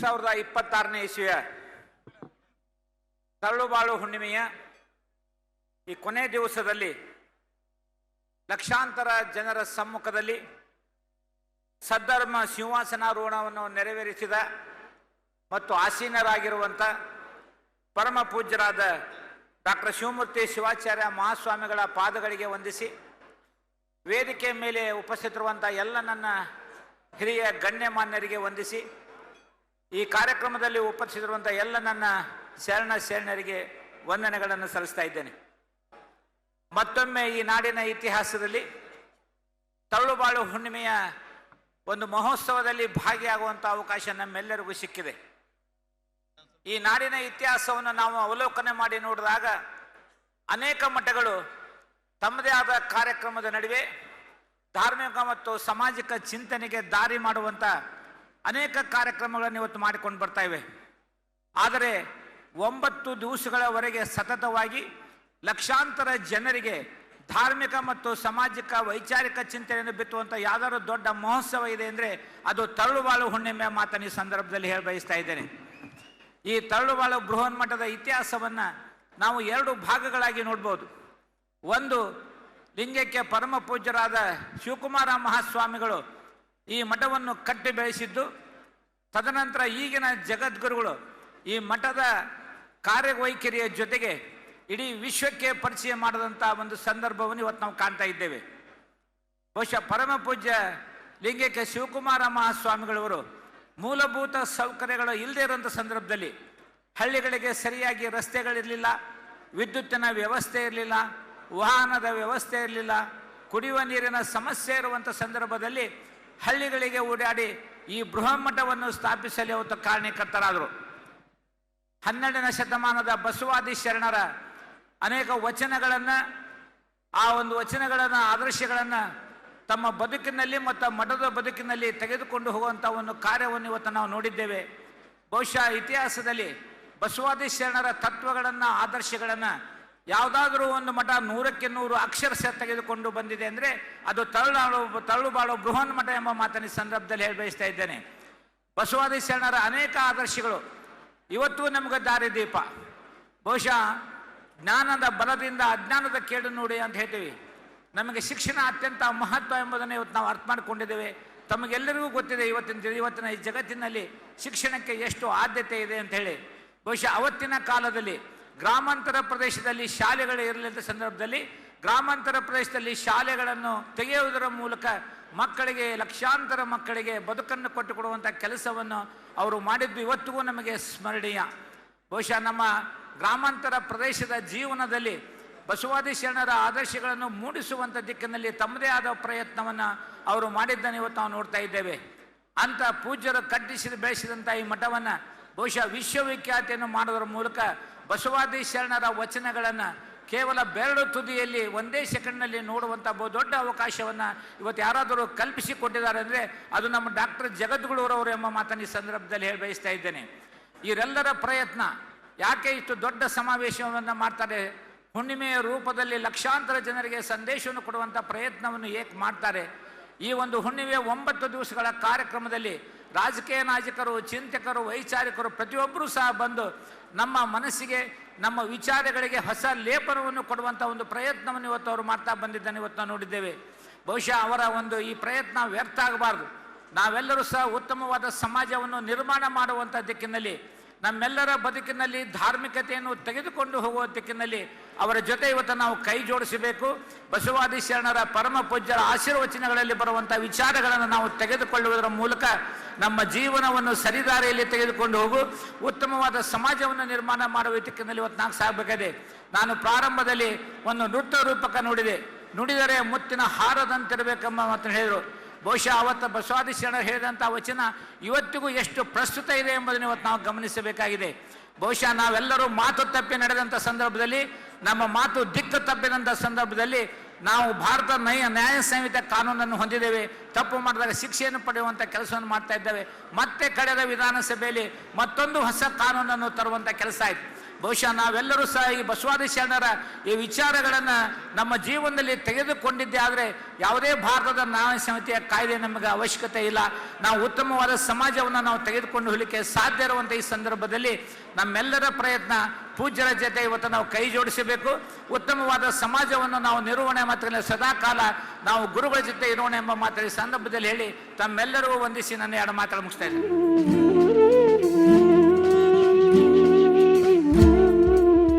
ಸಾವಿರದ ಇಪ್ಪತ್ತಾರನೇ ಇಸ್ವಿಯ ತರಳುಬಾಳು ಹುಣ್ಣಿಮೆಯ ಈ ಕೊನೆ ದಿವಸದಲ್ಲಿ ಲಕ್ಷಾಂತರ ಜನರ ಸಮ್ಮುಖದಲ್ಲಿ ಸದ್ಧರ್ಮ ಸಿಂಹಾಸನಾರೋಹಣವನ್ನು ನೆರವೇರಿಸಿದ ಮತ್ತು ಆಸೀನರಾಗಿರುವಂಥ ಪರಮ ಪೂಜ್ಯರಾದ ಡಾಕ್ಟರ್ ಶಿವಮೂರ್ತಿ ಶಿವಾಚಾರ್ಯ ಮಹಾಸ್ವಾಮಿಗಳ ಪಾದಗಳಿಗೆ ವಂದಿಸಿ ವೇದಿಕೆ ಮೇಲೆ ಉಪಸ್ಥಿತಿರುವಂಥ ಎಲ್ಲ ನನ್ನ ಹಿರಿಯ ಗಣ್ಯಮಾನ್ಯರಿಗೆ ವಂದಿಸಿ ಈ ಕಾರ್ಯಕ್ರಮದಲ್ಲಿ ಉಪಸ್ಥಿತರುವಂಥ ಎಲ್ಲ ನನ್ನ ಶರಣ ಶರಣರಿಗೆ ವಂದನೆಗಳನ್ನು ಸಲ್ಲಿಸ್ತಾ ಇದ್ದೇನೆ. ಮತ್ತೊಮ್ಮೆ ಈ ನಾಡಿನ ಇತಿಹಾಸದಲ್ಲಿ ತರಳುಬಾಳು ಹುಣ್ಣಿಮೆಯ ಒಂದು ಮಹೋತ್ಸವದಲ್ಲಿ ಭಾಗಿಯಾಗುವಂಥ ಅವಕಾಶ ನಮ್ಮೆಲ್ಲರಿಗೂ ಸಿಕ್ಕಿದೆ. ಈ ನಾಡಿನ ಇತಿಹಾಸವನ್ನು ನಾವು ಅವಲೋಕನೆ ಮಾಡಿ ನೋಡಿದಾಗ ಅನೇಕ ಮಠಗಳು ತಮ್ಮದೇ ಆದ ಕಾರ್ಯಕ್ರಮದ ನಡುವೆ ಧಾರ್ಮಿಕ ಮತ್ತು ಸಾಮಾಜಿಕ ಚಿಂತನೆಗೆ ದಾರಿ ಮಾಡುವಂಥ ಅನೇಕ ಕಾರ್ಯಕ್ರಮಗಳನ್ನು ಇವತ್ತು ಮಾಡಿಕೊಂಡು ಬರ್ತಾ ಇವೆ. ಆದರೆ ಒಂಬತ್ತು ದಿವಸಗಳವರೆಗೆ ಸತತವಾಗಿ ಲಕ್ಷಾಂತರ ಜನರಿಗೆ ಧಾರ್ಮಿಕ ಮತ್ತು ಸಾಮಾಜಿಕ ವೈಚಾರಿಕ ಚಿಂತನೆಯನ್ನು ಬಿತ್ತುವಂಥ ಯಾವ್ದಾದ್ರು ದೊಡ್ಡ ಮಹೋತ್ಸವ ಇದೆ ಅಂದರೆ ಅದು ತರಳುಬಾಳು ಹುಣ್ಣಿಮೆ ಮಾತನ್ನು ಈ ಸಂದರ್ಭದಲ್ಲಿ ಹೇಳಿ ಬಯಸ್ತಾ ಇದ್ದೇನೆ. ಈ ತರಳುಬಾಳು ಬೃಹನ್ಮಠದ ಇತಿಹಾಸವನ್ನು ನಾವು ಎರಡು ಭಾಗಗಳಾಗಿ ನೋಡ್ಬೋದು. ಒಂದು ಲಿಂಗಕ್ಕೆ ಪರಮ ಪೂಜ್ಯರಾದ ಶಿವಕುಮಾರ ಮಹಾಸ್ವಾಮಿಗಳು ಈ ಮಠವನ್ನು ಕಟ್ಟಿ ಬೆಳೆಸಿದ್ದು, ತದನಂತರ ಈಗಿನ ಜಗದ್ಗುರುಗಳು ಈ ಮಠದ ಕಾರ್ಯವೈಖರಿಯ ಜೊತೆಗೆ ಇಡೀ ವಿಶ್ವಕ್ಕೆ ಪರಿಚಯ ಮಾಡಿದಂಥ ಒಂದು ಸಂದರ್ಭವನ್ನು ಇವತ್ತು ನಾವು ಕಾಣ್ತಾ ಇದ್ದೇವೆ. ಬಹುಶಃ ಪರಮ ಪೂಜ್ಯ ಲಿಂಗಕ್ಕೆ ಶಿವಕುಮಾರ ಮಹಾಸ್ವಾಮಿಗಳವರು ಮೂಲಭೂತ ಸೌಕರ್ಯಗಳು ಇಲ್ಲದೇ ಇರುವಂಥ ಸಂದರ್ಭದಲ್ಲಿ ಹಳ್ಳಿಗಳಿಗೆ ಸರಿಯಾಗಿ ರಸ್ತೆಗಳಿರಲಿಲ್ಲ, ವಿದ್ಯುತ್ತಿನ ವ್ಯವಸ್ಥೆ ಇರಲಿಲ್ಲ, ವಾಹನದ ವ್ಯವಸ್ಥೆ ಇರಲಿಲ್ಲ, ಕುಡಿಯುವ ನೀರಿನ ಸಮಸ್ಯೆ ಇರುವಂಥ ಸಂದರ್ಭದಲ್ಲಿ ಹಳ್ಳಿಗಳಿಗೆ ಓಡಾಡಿ ಈ ಬೃಹಮ್ಮಠವನ್ನು ಸ್ಥಾಪಿಸಲಿ ಅವತ್ತು ಕಾರಣೀಕರ್ತರಾದರು. ಹನ್ನೆರಡನೇ ಶತಮಾನದ ಬಸವಾದಿ ಶರಣರ ಅನೇಕ ವಚನಗಳನ್ನು, ಆ ಒಂದು ವಚನಗಳನ್ನು, ಆದರ್ಶಗಳನ್ನು ತಮ್ಮ ಬದುಕಿನಲ್ಲಿ ಮತ್ತು ಮಠದ ಬದುಕಿನಲ್ಲಿ ತೆಗೆದುಕೊಂಡು ಹೋಗುವಂಥ ಒಂದು ಕಾರ್ಯವನ್ನು ಇವತ್ತು ನಾವು ನೋಡಿದ್ದೇವೆ. ಬಹುಶಃ ಇತಿಹಾಸದಲ್ಲಿ ಬಸವಾದಿ ಶರಣರ ತತ್ವಗಳನ್ನು, ಆದರ್ಶಗಳನ್ನು ಯಾವುದಾದ್ರೂ ಒಂದು ಮಠ ನೂರಕ್ಕೆ ನೂರು ಅಕ್ಷರಶಃ ತೆಗೆದುಕೊಂಡು ಬಂದಿದೆ ಅಂದರೆ ಅದು ತರಳಾಳು ತಳ್ಳುಬಾಳು ಬೃಹನ್ ಮಠ ಎಂಬ ಮಾತನ್ನು ಸಂದರ್ಭದಲ್ಲಿ ಹೇಳಿ ಬಯಸ್ತಾ ಇದ್ದೇನೆ. ಬಸವಾದಿ ಶರಣರ ಅನೇಕ ಆದರ್ಶಗಳು. ಇವತ್ತು ನಮಗೆ ದಾರಿದೀಪ ಬಹುಶಃ ಜ್ಞಾನದ ಬಲದಿಂದ ಅಜ್ಞಾನದ ಕೇಡು ನೋಡಿ ಅಂತ ಹೇಳ್ತೀವಿ. ನಮಗೆ ಶಿಕ್ಷಣ ಅತ್ಯಂತ ಮಹತ್ವ ಎಂಬುದನ್ನು ಇವತ್ತು ನಾವು ಅರ್ಥ ಮಾಡಿಕೊಂಡಿದ್ದೇವೆ. ತಮಗೆಲ್ಲರಿಗೂ ಗೊತ್ತಿದೆ ಇವತ್ತಿನ ಇವತ್ತಿನ ಈ ಜಗತ್ತಿನಲ್ಲಿ ಶಿಕ್ಷಣಕ್ಕೆ ಎಷ್ಟು ಆದ್ಯತೆ ಇದೆ ಅಂತ ಹೇಳಿ. ಬಹುಶಃ ಅವತ್ತಿನ ಕಾಲದಲ್ಲಿ ಗ್ರಾಮಾಂತರ ಪ್ರದೇಶದಲ್ಲಿ ಶಾಲೆಗಳು ಇರಲಿದ್ದ ಸಂದರ್ಭದಲ್ಲಿ ಗ್ರಾಮಾಂತರ ಪ್ರದೇಶದಲ್ಲಿ ಶಾಲೆಗಳನ್ನು ತೆಗೆಯುವುದರ ಮೂಲಕ ಮಕ್ಕಳಿಗೆ, ಲಕ್ಷಾಂತರ ಮಕ್ಕಳಿಗೆ ಬದುಕನ್ನು ಕೊಟ್ಟುಕೊಡುವಂಥ ಕೆಲಸವನ್ನು ಅವರು ಮಾಡಿದ್ದು ಇವತ್ತಿಗೂ ನಮಗೆ ಸ್ಮರಣೀಯ. ಬಹುಶಃ ನಮ್ಮ ಗ್ರಾಮಾಂತರ ಪ್ರದೇಶದ ಜೀವನದಲ್ಲಿ ಬಸವಾದಿ ಶರಣರ ಆದರ್ಶಗಳನ್ನು ಮೂಡಿಸುವಂಥ ದಿಕ್ಕಿನಲ್ಲಿ ತಮ್ಮದೇ ಆದ ಪ್ರಯತ್ನವನ್ನು ಅವರು ಮಾಡಿದ್ದನ್ನು ಇವತ್ತು ನಾವು ನೋಡ್ತಾ ಇದ್ದೇವೆ. ಅಂತ ಪೂಜ್ಯರು ಕಟ್ಟಿಸಿದ ಬೆಳೆಸಿದಂಥ ಈ ಮಠವನ್ನು ಬಹುಶಃ ವಿಶ್ವವಿಖ್ಯಾತಿಯನ್ನು ಮಾಡೋದ್ರ ಮೂಲಕ ಬಸವಾದಿ ಶರಣರ ವಚನಗಳನ್ನು ಕೇವಲ ಬೆರಳು ತುದಿಯಲ್ಲಿ ಒಂದೇ ಸೆಕೆಂಡ್ನಲ್ಲಿ ನೋಡುವಂಥ ಬಹು ದೊಡ್ಡ ಅವಕಾಶವನ್ನು ಇವತ್ತು ಯಾರಾದರೂ ಕಲ್ಪಿಸಿಕೊಟ್ಟಿದ್ದಾರೆ ಅಂದರೆ ಅದು ನಮ್ಮ ಡಾಕ್ಟರ್ ಜಗದ್ಗುಳುರವರು ಎಂಬ ಮಾತನ್ನು ಈ ಸಂದರ್ಭದಲ್ಲಿ ಹೇಳಿ ಬಯಸ್ತಾ ಇದ್ದೇನೆ. ಇವರೆಲ್ಲರ ಪ್ರಯತ್ನ ಯಾಕೆ ಇಷ್ಟು ದೊಡ್ಡ ಸಮಾವೇಶವನ್ನು ಮಾಡ್ತಾರೆ? ಹುಣ್ಣಿಮೆಯ ರೂಪದಲ್ಲಿ ಲಕ್ಷಾಂತರ ಜನರಿಗೆ ಸಂದೇಶವನ್ನು ಕೊಡುವಂಥ ಪ್ರಯತ್ನವನ್ನು ಏಕೆ ಮಾಡ್ತಾರೆ? ಈ ಒಂದು ಹುಣ್ಣಿಮೆಯ ಒಂಬತ್ತು ದಿವಸಗಳ ಕಾರ್ಯಕ್ರಮದಲ್ಲಿ ರಾಜಕೀಯ ನಾಯಕರು, ಚಿಂತಕರು, ವೈಚಾರಿಕರು ಪ್ರತಿಯೊಬ್ಬರೂ ಸಹ ಬಂದು ನಮ್ಮ ಮನಸ್ಸಿಗೆ, ನಮ್ಮ ವಿಚಾರಗಳಿಗೆ ಹೊಸ ಲೇಪನವನ್ನು ಕೊಡುವಂಥ ಒಂದು ಪ್ರಯತ್ನವನ್ನು ಇವತ್ತು ಅವರು ಮಾಡ್ತಾ ಬಂದಿದ್ದಾನೆ ಇವತ್ತು ನಾವು ನೋಡಿದ್ದೇವೆ. ಬಹುಶಃ ಅವರ ಒಂದು ಈ ಪ್ರಯತ್ನ ವ್ಯರ್ಥ ಆಗಬಾರ್ದು. ನಾವೆಲ್ಲರೂ ಸಹ ಉತ್ತಮವಾದ ಸಮಾಜವನ್ನು ನಿರ್ಮಾಣ ಮಾಡುವಂಥ ದಿಕ್ಕಿನಲ್ಲಿ, ನಮ್ಮೆಲ್ಲರ ಬದುಕಿನಲ್ಲಿ ಧಾರ್ಮಿಕತೆಯನ್ನು ತೆಗೆದುಕೊಂಡು ಹೋಗುವ ದಿಕ್ಕಿನಲ್ಲಿ ಅವರ ಜೊತೆ ಇವತ್ತು ನಾವು ಕೈ ಜೋಡಿಸಬೇಕು. ಬಸವಾದಿ ಶರಣರ ಪರಮ ಪೂಜ್ಯರ ಆಶೀರ್ವಚನಗಳಲ್ಲಿ ಬರುವಂಥ ವಿಚಾರಗಳನ್ನು ನಾವು ತೆಗೆದುಕೊಳ್ಳುವುದರ ಮೂಲಕ ನಮ್ಮ ಜೀವನವನ್ನು ಸರಿದಾರಿಯಲ್ಲಿ ತೆಗೆದುಕೊಂಡು ಹೋಗು, ಉತ್ತಮವಾದ ಸಮಾಜವನ್ನು ನಿರ್ಮಾಣ ಮಾಡುವ ದಿಕ್ಕಿನಲ್ಲಿ ಇವತ್ತು ನಾಲ್ಕು ಸಾಗಬೇಕಾಗಿದೆ ನಾನು ಪ್ರಾರಂಭದಲ್ಲಿ ಒಂದು ನೃತ್ಯ ರೂಪಕ ನೋಡಿದೆ. ನುಡಿದರೆ ಮುತ್ತಿನ ಹಾರದಂತಿರಬೇಕೆಂಬ ಮಾತನ್ನು ಹೇಳಿದರು. ಬಹುಶಃ ಅವತ್ತು ಬಸವಾದಿ ಶರಣರು ಹೇಳಿದಂಥ ವಚನ ಇವತ್ತಿಗೂ ಎಷ್ಟು ಪ್ರಸ್ತುತ ಇದೆ ಎಂಬುದನ್ನು ಇವತ್ತು ನಾವು ಗಮನಿಸಬೇಕಾಗಿದೆ. ಬಹುಶಃ ನಾವೆಲ್ಲರೂ ಮಾತು ತಪ್ಪಿ ನಡೆದಂಥ ಸಂದರ್ಭದಲ್ಲಿ, ನಮ್ಮ ಮಾತು ದಿಕ್ಕು ತಪ್ಪಿದಂಥ ಸಂದರ್ಭದಲ್ಲಿ ನಾವು ಭಾರತ ನಯ ನ್ಯಾಯ ಸಂಹಿತೆ ಕಾನೂನನ್ನು ಹೊಂದಿದ್ದೇವೆ. ತಪ್ಪು ಮಾಡಿದಾಗ ಶಿಕ್ಷೆಯನ್ನು ಪಡೆಯುವಂಥ ಕೆಲಸವನ್ನು ಮಾಡ್ತಾ ಇದ್ದೇವೆ. ಮತ್ತೆ ಕಳೆದ ವಿಧಾನಸಭೆಯಲ್ಲಿ ಮತ್ತೊಂದು ಹೊಸ ಕಾನೂನನ್ನು ತರುವಂಥ ಕೆಲಸ ಆಯಿತು. ಬಹುಶಃ ನಾವೆಲ್ಲರೂ ಸಹ ಈ ಬಸವಾದಿ ಶರಣರ ಈ ವಿಚಾರಗಳನ್ನು ನಮ್ಮ ಜೀವನದಲ್ಲಿ ತೆಗೆದುಕೊಂಡಿದ್ದೆ, ಆದರೆ ಯಾವುದೇ ಭಾರತದ ನ್ಯಾಯ ಸಮಿತಿಯ ಕಾಯ್ದೆ ನಮಗೆ ಅವಶ್ಯಕತೆ ಇಲ್ಲ. ನಾವು ಉತ್ತಮವಾದ ಸಮಾಜವನ್ನು ನಾವು ತೆಗೆದುಕೊಂಡು ಹೋಗಲಿಕ್ಕೆ ಸಾಧ್ಯ ಇರುವಂಥ ಈ ಸಂದರ್ಭದಲ್ಲಿ ನಮ್ಮೆಲ್ಲರ ಪ್ರಯತ್ನ ಪೂಜ್ಯರ ಜೊತೆ ಇವತ್ತು ನಾವು ಕೈ ಜೋಡಿಸಬೇಕು. ಉತ್ತಮವಾದ ಸಮಾಜವನ್ನು ನಾವು ನಿರ್ವಹಣೆ ಮತ್ತು ಸದಾಕಾಲ ನಾವು ಗುರುಗಳ ಜೊತೆ ಇರೋಣ ಎಂಬ ಮಾತಲ್ಲಿ ಸಂದರ್ಭದಲ್ಲಿ ಹೇಳಿ ತಮ್ಮೆಲ್ಲರಿಗೂ ವಂದಿಸಿ ನನ್ನ ಎರಡು ಮಾತಾಡ ಮುಗಿಸ್ತಾ ಇದ್ದೀನಿ.